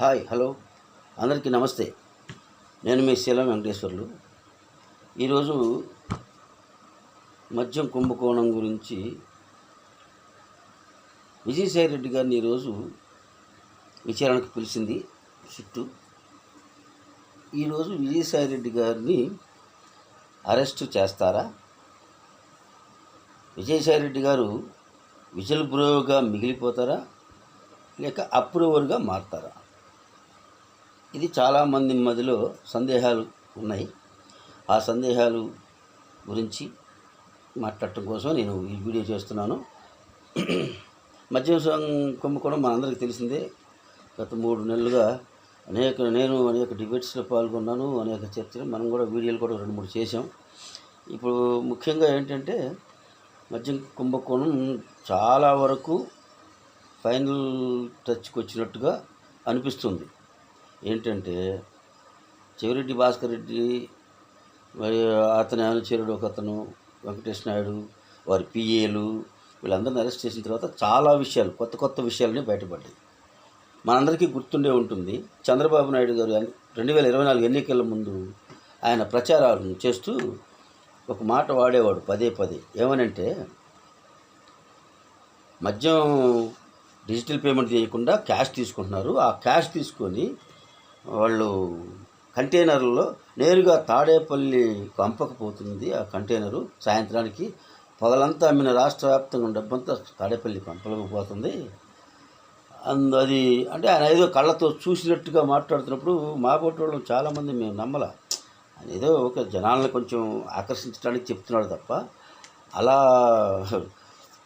Hi hello. అందరికీ నమస్తే. నేను మీ శీలం వెంకటేశ్వర్లు. ఈరోజు మద్యం కుంభకోణం గురించి విజయసాయి రెడ్డి గారిని ఈరోజు విచారణకు పిలిచింది చుట్టూ. ఈరోజు విజయసాయి రెడ్డి గారిని అరెస్టు చేస్తారా? విజయసాయి రెడ్డి గారు విజల్ బ్రోగా మిగిలిపోతారా? లేక అప్రూవర్గా మారుతారా? ఇది చాలామంది మధ్యలో సందేహాలు ఉన్నాయి. ఆ సందేహాలు గురించి మాట్లాడటం కోసం నేను ఈ వీడియో చేస్తున్నాను. మద్యం కుంభకోణం మనందరికీ తెలిసిందే. గత మూడు నెలలుగా అనేక నేను అనేక డిబేట్స్లో పాల్గొన్నాను అనేక చర్చలు మనం కూడా వీడియోలు కూడా రెండు మూడు చేసాం ఇప్పుడు ముఖ్యంగా ఏంటంటే మద్యం కుంభకోణం చాలా వరకు ఫైనల్ టచ్కి వచ్చినట్టుగా అనిపిస్తుంది. ఏంటంటే చెవిరెడ్డి భాస్కర్ రెడ్డి అతని అనుచరుడు ఒక అతను వెంకటేష్ నాయుడు వారి పిఏలు వీళ్ళందరిని అరెస్ట్ చేసిన తర్వాత చాలా విషయాలు కొత్త కొత్త విషయాలని బయటపడ్డాయి. మనందరికీ గుర్తుండే ఉంటుంది చంద్రబాబు నాయుడు గారు రెండు వేల ఇరవై నాలుగు ఎన్నికల ముందు ఆయన ప్రచారాలను చేస్తూ ఒక మాట వాడేవాడు పదే పదే. ఏమనంటే మద్యం డిజిటల్ పేమెంట్ చేయకుండా క్యాష్ తీసుకుంటున్నారు ఆ క్యాష్ తీసుకొని వాళ్ళు కంటైనర్లో నేరుగా తాడేపల్లి పంపకపోతుంది. ఆ కంటైనరు సాయంత్రానికి పగలంతా అమ్మిన రాష్ట్ర వ్యాప్తంగా డబ్బంతా తాడేపల్లి పంపలేకపోతుంది అందు అది అంటే ఆయన ఏదో కళ్ళతో చూసినట్టుగా మాట్లాడుతున్నప్పుడు మా వాళ్ళు చాలామంది మేము నమ్మల. ఆయన ఏదో ఒక జనాలను కొంచెం ఆకర్షించడానికి చెప్తున్నాడు తప్ప అలా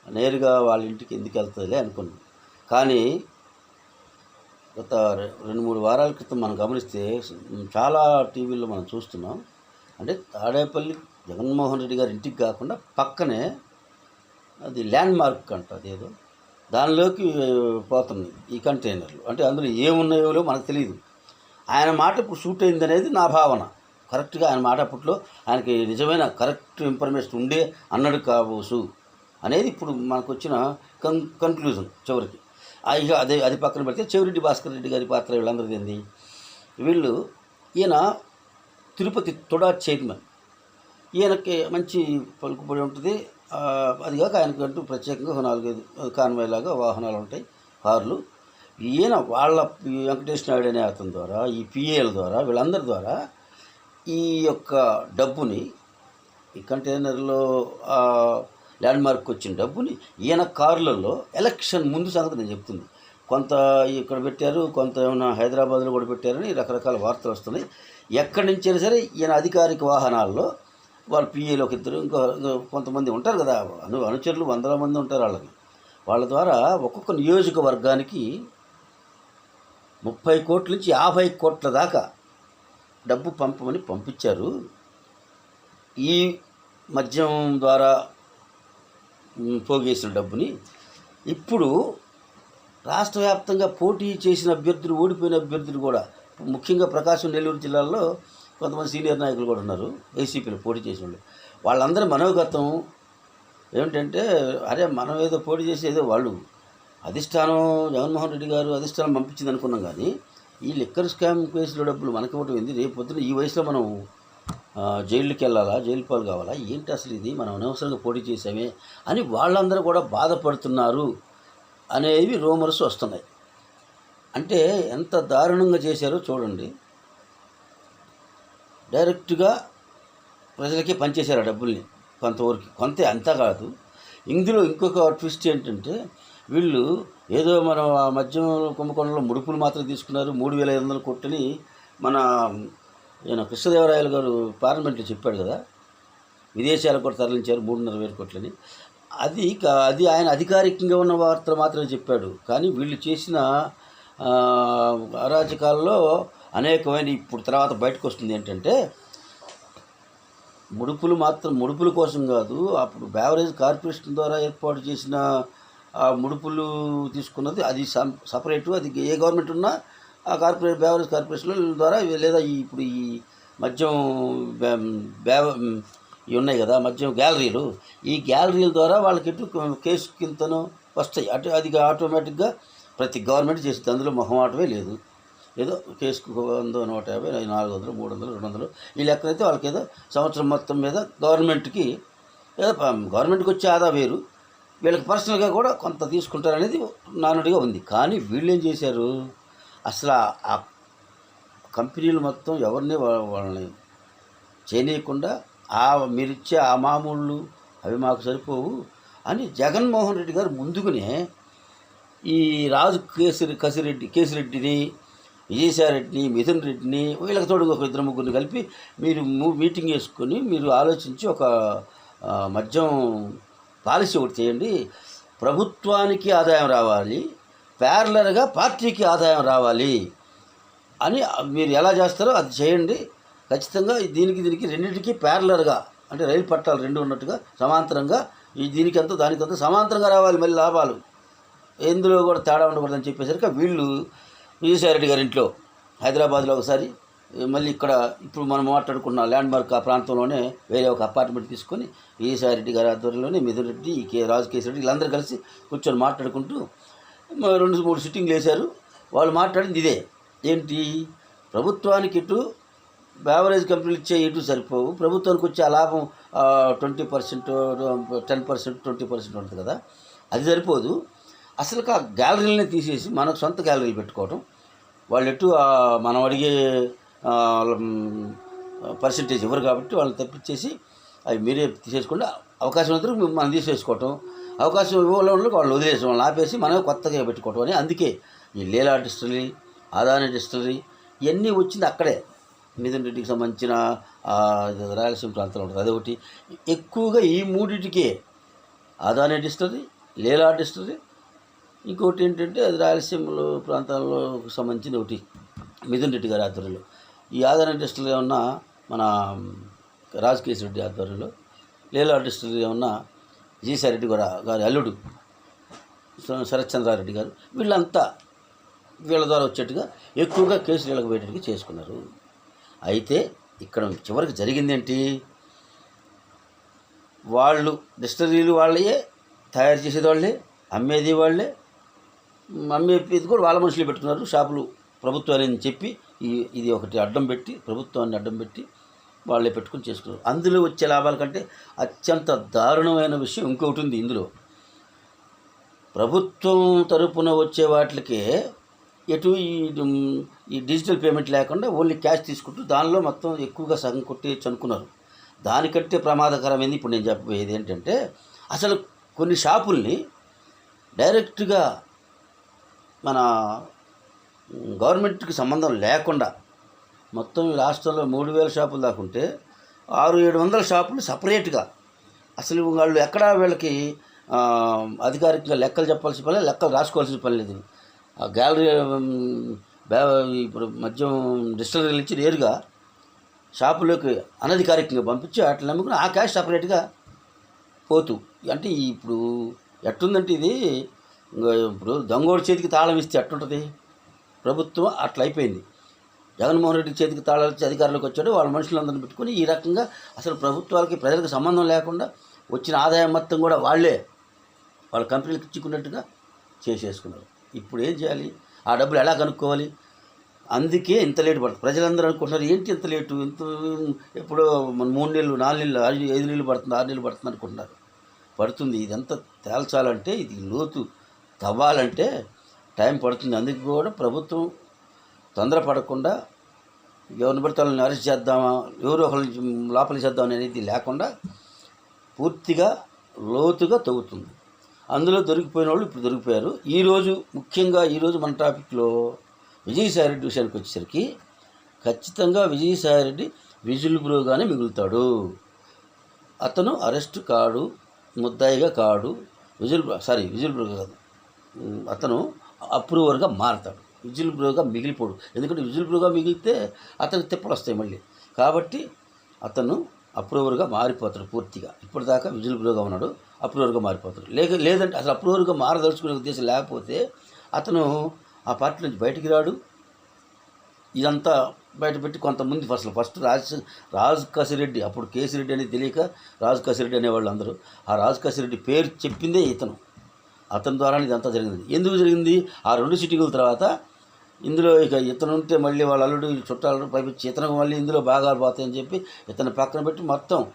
నేరుగా వాళ్ళ ఇంటికి ఎందుకు వెళ్తుందిలే అనుకున్నాం. కానీ గత రెండు మూడు వారాల క్రితం మనం గమనిస్తే చాలా టీవీల్లో మనం చూస్తున్నాం. అంటే తాడేపల్లి జగన్మోహన్ రెడ్డి గారి ఇంటికి కాకుండా పక్కనే అది ల్యాండ్ మార్క్ అంట అదేదో. దానిలోకి పోతుంది ఈ కంటైనర్లు. అంటే అందులో ఏమున్నాయో మనకు తెలియదు ఆయన మాట ఇప్పుడు షూట్ అయింది అనేది నా భావన. కరెక్ట్గా ఆయన మాట అప్పట్లో ఆయనకి నిజమైన కరెక్ట్ ఇన్ఫర్మేషన్ ఉండే అన్నాడు కావచ్చు అనేది ఇప్పుడు మనకు వచ్చిన కన్ కన్క్లూజన్ చివరికి. ఇక అదే అది పక్కన పెడితే చెవిరెడ్డి భాస్కర్ రెడ్డి గారి పాత్ర వీళ్ళందరిది ఏంది? వీళ్ళు ఈయన తిరుపతి తుడా చైర్మన్. ఈయనకి మంచి పలుకుబడి ఉంటుంది. ఆ, అది కాక ఆయనకంటూ ప్రత్యేకంగా నాలుగైదు కాన్వాయ్ లాగా వాహనాలు ఉంటాయి కార్లు. ఈయన వాళ్ళ వెంకటేష్ నాయుడు అనే అతని ద్వారా ఈ పిఏల ద్వారా వీళ్ళందరి ద్వారా ఈ యొక్క డబ్బుని ఈ కంటైనర్లో ల్యాండ్మార్క్కి వచ్చిన డబ్బుని ఈయన కార్లలో ఎలక్షన్ ముందు సంగతి నేను చెప్తుంది. కొంత ఇక్కడ పెట్టారు కొంత ఏమైనా హైదరాబాద్లో కూడా పెట్టారని రకరకాల వార్తలు వస్తున్నాయి. ఎక్కడి నుంచి అయినా సరే ఈయన అధికారిక వాహనాల్లో వాళ్ళ పిఏలు ఒక ఇద్దరు ఇంకో కొంతమంది ఉంటారు కదా అను అనుచరులు వందల మంది ఉంటారు వాళ్ళకి. వాళ్ళ ద్వారా ఒక్కొక్క నియోజకవర్గానికి ముప్పై కోట్ల నుంచి యాభై కోట్ల దాకా డబ్బు పంపమని పంపించారు. ఈ మద్యం ద్వారా పోగేసిన డబ్బుని. ఇప్పుడు రాష్ట్ర వ్యాప్తంగా పోటీ చేసిన అభ్యర్థులు ఓడిపోయిన అభ్యర్థులు కూడా ముఖ్యంగా ప్రకాశం నెల్లూరు జిల్లాలో కొంతమంది సీనియర్ నాయకులు కూడా ఉన్నారు ఏసీపీలో పోటీ చేసిన వాళ్ళు వాళ్ళందరి మనోగతం ఏమిటంటే అరే మనం ఏదో పోటీ చేసి ఏదో వాళ్ళు అధిష్టానం జగన్మోహన్ రెడ్డి గారు అధిష్టానం పంపించింది అనుకున్నాం కానీ ఈ లిక్కర్ స్కామ్ కేసులో డబ్బులు మనకి ఇవ్వటం ఏంది? రేపు పొద్దున ఈ వయసులో మనం జైలుకి వెళ్ళాలా? జైలు పాలు కావాలా? ఏంటి అసలు ఇది? మనం అనవసరంగా పోటీ చేసామే అని వాళ్ళందరూ కూడా బాధపడుతున్నారు అనేవి రూమర్స్ వస్తున్నాయి. అంటే ఎంత దారుణంగా చేశారో చూడండి. డైరెక్ట్గా ప్రజలకే పనిచేశారు ఆ డబ్బుల్ని కొంతవరకు. కొంత అంతా కాదు. ఇందులో ఇంకొక ట్విస్ట్ ఏంటంటే వీళ్ళు ఏదో మనం ఆ మద్యం కుంభకోణంలో ముడుపులు మాత్రం తీసుకున్నారు. మూడు వేల ఐదు వందల కొట్టుని మన ఈయన కృష్ణదేవరాయలు గారు పార్లమెంట్లో చెప్పాడు కదా విదేశాలకు కూడా తరలించారు మూడున్నర వేల కోట్లని. అది కా- అది ఆయన అధికారికంగా ఉన్న వార్తలు మాత్రమే చెప్పాడు. కానీ వీళ్ళు చేసిన ఆ, అరాచకాల్లో అనేకమైన ఇప్పుడు తర్వాత బయటకు వస్తుంది ఏంటంటే ముడుపులు మాత్రం ముడుపుల కోసం కాదు అప్పుడు బ్యావరేజ్ కార్పొరేషన్ ద్వారా ఏర్పాటు చేసిన ఆ ముడుపులు తీసుకున్నది అది సపరేటు అది ఏ గవర్నమెంట్ ఉన్నా ఆ కార్పొరేట్ బేవరేజ్ కార్పొరేషన్ ద్వారా లేదా ఇప్పుడు ఈ మద్యం బ్యా- ఇవి ఉన్నాయి కదా మద్యం గ్యాలరీలు. ఈ గ్యాలరీల ద్వారా వాళ్ళకి కేసు కిందనో వస్తాయి. అటు అది ఆటోమేటిక్గా ప్రతి గవర్నమెంట్ చేస్తుంది. అందులో మొహమాటమే లేదు. ఏదో కేసుకు వంద నూట యాభై నాలుగు వందలు మూడు వందలు రెండు వందలు. ఈ లెక్కనైతే వాళ్ళకి ఏదో సంవత్సరం మొత్తం మీద గవర్నమెంట్కి ఏదో ప- గవర్నమెంట్కి వచ్చే ఆదా వేరు. వీళ్ళకి పర్సనల్గా కూడా కొంత తీసుకుంటారనేది నానుడిగా ఉంది. కానీ వీళ్ళు ఏం చేశారు? అసలు ఆ- కంపెనీలు మొత్తం ఎవరిని వాళ్ళని చేయనీయకుండా ఆ మీరిచ్చే ఆ మామూళ్ళు అవి మాకు సరిపోవు అని జగన్మోహన్ రెడ్డి గారు ముందుకునే ఈ రాజు కేసిరి కసిరెడ్డి కేసిరెడ్డిని విజయసాయిరెడ్డిని మిథున్ రెడ్డిని వీళ్ళకి తోడు ఒక ఇద్దరు ముగ్గురిని కలిపి మీరు మీటింగ్ చేసుకొని మీరు ఆలోచించి ఒక మద్యం పాలసీ ఒకటి చేయండి. ప్రభుత్వానికి ఆదాయం రావాలి. ప్యారలర్గా పార్టీకి ఆదాయం రావాలి అని మీరు ఎలా చేస్తారో అది చేయండి. ఖచ్చితంగా దీనికి దీనికి రెండింటికి ప్యారలర్గా అంటే రైలు పట్టాలు రెండు ఉన్నట్టుగా సమాంతరంగా ఈ దీనికంతా దానికంత సమాంతరంగా రావాలి మళ్ళీ లాభాలు. ఎందులో కూడా తేడా ఉండకూడదని చెప్పేసరికి వీళ్ళు విజయసాయిరెడ్డి గారి ఇంట్లో హైదరాబాద్లో ఒకసారి మళ్ళీ ఇక్కడ ఇప్పుడు మనం మాట్లాడుకున్న ల్యాండ్ మార్క్ ఆ ప్రాంతంలోనే వేరే ఒక అపార్ట్మెంట్ తీసుకొని విజయసాయిరెడ్డి గారి ఆధ్వర్యంలోనే మిథున్ రెడ్డి కే రాజు కేసరెడ్డి వీళ్ళందరూ కలిసి కూర్చొని మాట్లాడుకుంటూ రెండు మూడు సిట్టింగ్లు వేశారు. వాళ్ళు మాట్లాడింది ఇదే. ఏంటి? ప్రభుత్వానికి ఇటు బేవరేజ్ కంపెనీలు ఇచ్చే ఇటు సరిపోవు. ప్రభుత్వానికి వచ్చే ఆ లాభం twenty percent ten percent twenty percent ఉంటుంది కదా. అది సరిపోదు. అసలు ఆ గ్యాలరీలనే తీసేసి మనకు సొంత గ్యాలరీలు పెట్టుకోవడం వాళ్ళు ఎటు మనం అడిగే పర్సంటేజ్ ఇవ్వరు కాబట్టి వాళ్ళని తప్పించేసి అవి మీరే తీసేసుకుంటే అవకాశం అందరూ మనం తీసేసుకోవటం. అవకాశం ఇవ్వడం వాళ్ళు వదిలేసి వాళ్ళని ఆపేసి మనమే కొత్తగా పెట్టుకోవటం అని అందుకే ఈ లీలా డిస్టరీ ఆదాని డిస్టరీ ఇవన్నీ వచ్చింది అక్కడే. మిథున్ రెడ్డికి సంబంధించిన రాయలసీమ ప్రాంతంలో ఉంటుంది. అదొకటి. ఎక్కువగా ఈ మూడింటికే ఆదాని డిస్టరీ లీలా డిస్టరీ ఇంకోటి ఏంటంటే అది రాయలసీమలో ప్రాంతాల్లో సంబంధించిన ఒకటి. మిథున్ రెడ్డి గారి ఆధ్వర్యంలో. ఈ ఆదాని డిస్టిల్ ఉన్న మన రాజకేశ్వర రెడ్డి ఆధ్వర్యంలో లీలా డిస్టిల్ ఉన్న జీసారెడ్డి రెడ్డి కూడా గారి అల్లుడు శరత్చంద్రారెడ్డి గారు వీళ్ళంతా వీళ్ళ ద్వారా వచ్చేట్టుగా ఎక్కువగా కేసులు వీళ్ళకి చేసుకున్నారు. అయితే ఇక్కడ చివరికి జరిగిందేంటి? వాళ్ళు డిస్టరీలు వాళ్ళయే తయారు చేసేది వాళ్ళే అమ్మేది వాళ్ళే అమ్మేది కూడా వాళ్ళ మనుషులు పెట్టుకున్నారు. షాపులు ప్రభుత్వాలని చెప్పి ఇది ఒకటి అడ్డం పెట్టి ప్రభుత్వాన్ని అడ్డం పెట్టి వాళ్ళే పెట్టుకుని చేసుకున్నారు. అందులో వచ్చే లాభాల కంటే అత్యంత దారుణమైన విషయం ఇంకొకటి ఉంది ఇందులో. ప్రభుత్వం తరపున వచ్చే వాటికే ఎటు ఈ డిజిటల్ పేమెంట్ లేకుండా ఓన్లీ క్యాష్ తీసుకుంటూ దానిలో మొత్తం ఎక్కువగా సగం కొట్టి చనుకున్నారు. దానికంటే ప్రమాదకరమైంది ఇప్పుడు నేను చెప్పబోయేది ఏంటంటే అసలు కొన్ని షాపుల్ని డైరెక్ట్గా మన గవర్నమెంట్కి సంబంధం లేకుండా మొత్తం ఈ రాష్ట్రంలో మూడు వేల షాపులు దాకా ఉంటే ఆరు ఏడు వందల షాపులు సపరేట్గా. అసలు వాళ్ళు ఎక్కడ వీళ్ళకి అధికారికంగా లెక్కలు చెప్పాల్సిన పని లెక్కలు రాసుకోవాల్సిన పని లేదు. ఆ గ్యాలరీ ఇప్పుడు మద్యం డిస్టిలరీ ఇచ్చి నేరుగా షాపులోకి అనధికారికంగా పంపించి వాటిని నమ్ముకుని ఆ క్యాష్ సపరేట్గా పోతూ. అంటే ఇప్పుడు ఎట్టుందంటే ఇది ఇప్పుడు దొంగోడి చేతికి తాళం ఇస్తే ఎట్టుంటుంది? ప్రభుత్వం అట్లయిపోయింది. జగన్మోహన్ రెడ్డి చేతికి తాళాలు అధికారులకు వచ్చాడు. వాళ్ళ మనుషులందరిని పెట్టుకొని ఈ రకంగా అసలు ప్రభుత్వాలకి ప్రజలకు సంబంధం లేకుండా వచ్చిన ఆదాయం మొత్తం కూడా వాళ్ళే వాళ్ళ కంపెనీలకు ఇచ్చుకున్నట్టుగా చేసేసుకున్నారు. ఇప్పుడు ఏం చేయాలి? ఆ డబ్బులు ఎలా కనుక్కోవాలి? అందుకే ఇంత లేటు పడుతుంది. ప్రజలందరూ అనుకుంటున్నారు ఏంటి ఇంత లేటు? ఇంత ఎప్పుడో మన మూడు నెలలు నాలుగు నెలలు ఐదు ఐదు నెలలు పడుతుంది ఆరు నెలలు పడుతుంది అనుకుంటున్నారు. పడుతుంది. ఇదంతా తేల్చాలంటే ఇది లోతు తవ్వాలంటే టైం పడుతుంది. అందుకు కూడా ప్రభుత్వం తొందరపడకుండా ఎవరిని పడితే వాళ్ళని అరెస్ట్ చేద్దామా ఎవరు ఒకరిని లోపలికి చేద్దాం అనేది లేకుండా పూర్తిగా లోతుగా తవ్వుతుంది. అందులో దొరికిపోయిన వాళ్ళు ఇప్పుడు దొరికిపోయారు. ఈరోజు ముఖ్యంగా ఈరోజు మన టాపిక్లో విజయసాయిరెడ్డి విషయానికి వచ్చేసరికి ఖచ్చితంగా విజయసాయిరెడ్డి విజుల్ బ్రోగానే మిగులుతాడు. అతను అరెస్ట్ కాడు ముద్దాయిగా కాడు విజుల్ సారీ విజుల్ బ్రో కాదు. అతను అప్రూవర్గా మారతాడు. విజిల్ బ్రోగా మిగిలిపోడు. ఎందుకంటే విజిల్ బ్రోగా మిగిలితే అతనికి తిప్పలు వస్తాయి మళ్ళీ. కాబట్టి అతను అప్రూవర్గా మారిపోతాడు పూర్తిగా. ఇప్పటిదాకా విజిల్ బ్రోగా ఉన్నాడు అప్రూవర్గా మారిపోతాడు. లేక లేదంటే అసలు అప్రూవర్గా మారదలుచుకునే ఉద్దేశం లేకపోతే అతను ఆ పార్టీ నుంచి బయటికి రాడు. ఇదంతా బయటపెట్టి కొంతమంది అసలు ఫస్ట్ రాజ్ రాజు కసిరెడ్డి అప్పుడు కేసిరెడ్డి అనేది తెలియక రాజు కసిరెడ్డి అనేవాళ్ళు అందరూ. ఆ రాజు కసిరెడ్డి పేరు చెప్పిందే ఇతను. అతని ద్వారానే ఇదంతా జరిగింది. ఎందుకు జరిగింది? ఆ రెండు సిటీల తర్వాత ఇందులో ఇక ఇతను ఉంటే మళ్ళీ వాళ్ళ అల్లుడు చుట్టాలు పైపించి ఇతను మళ్ళీ ఇందులో భాగాలు పోతాయని చెప్పి ఇతను పక్కన పెట్టి మొత్తం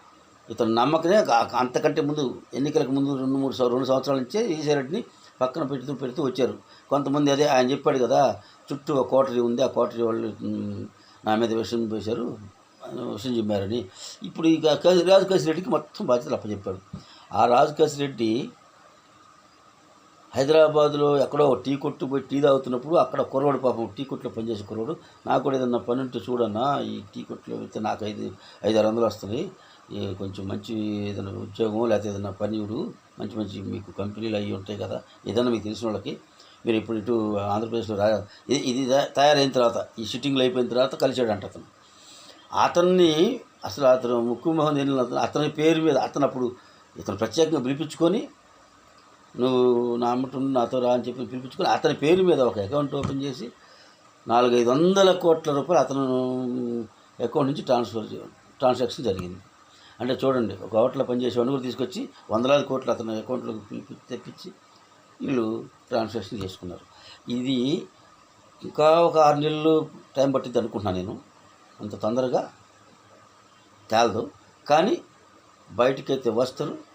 ఇతను నమ్మకనే అంతకంటే ముందు ఎన్నికలకు ముందు రెండు మూడు రెండు సంవత్సరాల నుంచే ఈసారెడ్డిని పక్కన పెడుతూ పెడుతూ వచ్చారు. కొంతమంది అదే ఆయన చెప్పాడు కదా చుట్టూ ఒక కోటరీ ఉంది ఆ కోటరీ వాళ్ళు నా మీద విషయం వేశారు విషయం చెప్పారని. ఇప్పుడు ఇక క- రాజు మొత్తం బాధ్యతలు అప్పచెప్పాడు. ఆ రాజు రెడ్డి హైదరాబాద్లో ఎక్కడో టీ కొట్టు పోయి టీ తాగుతున్నప్పుడు అక్కడ కుర్రోడు పాపం టీ కొట్లో పనిచేసే కుర్రోడు. నాకు కూడా ఏదన్నా పని ఉంటే చూడన్నా ఈ టీ కొట్లో వెళ్తే నాకు ఐదు ఐదు ఆరు వందలు వస్తున్నాయి. కొంచెం మంచి ఏదైనా ఉద్యోగం లేకపోతే ఏదైనా పనివుడు మంచి మంచి మీకు కంపెనీలు అవి ఉంటాయి కదా ఏదైనా మీకు తెలిసిన వాళ్ళకి మీరు ఇప్పుడు ఇటు ఆంధ్రప్రదేశ్లో రా ఇది తయారైన తర్వాత ఈ షూటింగ్లు అయిపోయిన తర్వాత కలిసాడు అంట అతను. అతన్ని అసలు అతను ముక్కు మొహం తెలియని అతను అతని పేరు మీద అతను అప్పుడు ఇతను ప్రత్యేకంగా పిలిపించుకొని నువ్వు నా అమ్మట నాతో రా అని చెప్పి పిలిపించుకుని అతని పేరు మీద ఒక అకౌంట్ ఓపెన్ చేసి నాలుగైదు వందల కోట్ల రూపాయలు అతను అకౌంట్ నుంచి ట్రాన్స్ఫర్ ట్రాన్సాక్షన్ జరిగింది. అంటే చూడండి ఒక హోటల్లో పనిచేసేవాడిని కూడా తీసుకొచ్చి వందలాది కోట్లు అతని అకౌంట్లోకి పిలిపి తెప్పించి వీళ్ళు ట్రాన్సాక్షన్ చేసుకున్నారు. ఇది ఇంకా ఒక ఆరు నెలలు టైం పట్టింది అనుకుంటున్నాను నేను. అంత తొందరగా తేలదు. కానీ బయటకైతే వస్తారు.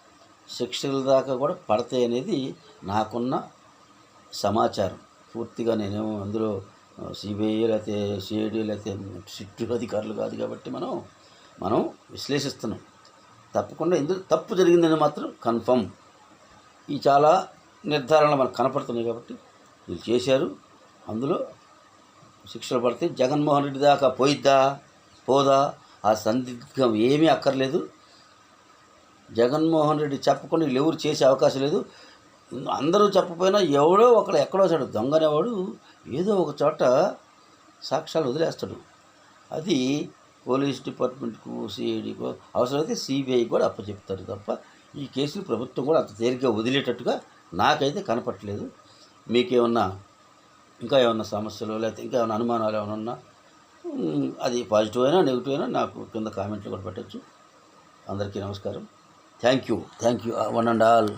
శిక్షల దాకా కూడా పడతాయి అనేది నాకున్న సమాచారం. పూర్తిగా నేనేమో అందులో సిబిఐ లేకపోతే సిఐడి లేకపోతే సిట్టు అధికారులు కాదు కాబట్టి మనం మనం విశ్లేషిస్తున్నాం. తప్పకుండా ఎందుకు తప్పు జరిగిందని మాత్రం కన్ఫర్మ్. ఈ చాలా నిర్ధారణలు మనకు కనపడుతున్నాయి కాబట్టి వీళ్ళు చేశారు. అందులో శిక్షలు పడితే జగన్మోహన్ రెడ్డి దాకా పోయిద్దా? పోదా? ఆ సందిగ్ధం ఏమీ అక్కర్లేదు. జగన్మోహన్ రెడ్డి చెప్పకుండా వీళ్ళు ఎవరు చేసే అవకాశం లేదు. అందరూ చెప్పపోయినా ఎవడో ఒకడు ఎక్కడో చాడు దొంగనేవాడు ఏదో ఒక చోట సాక్ష్యాలు వదిలేస్తాడు. అది పోలీస్ డిపార్ట్మెంట్కు సిఐడికో అవసరమైతే సిబిఐ కూడా అప్పచెప్తారు తప్ప ఈ కేసులు ప్రభుత్వం కూడా అంత తేలిగ్గా వదిలేటట్టుగా నాకైతే కనపట్లేదు మీకేమన్నా ఇంకా ఏమన్నా సమస్యలు లేకపోతే ఇంకా ఏమైనా అనుమానాలు ఏమైనా ఉన్నా అది పాజిటివ్ అయినా నెగిటివ్ అయినా నాకు కింద కామెంట్లు కూడా పెట్టచ్చు. అందరికీ నమస్కారం. Thank you. Thank you, uh, one and all.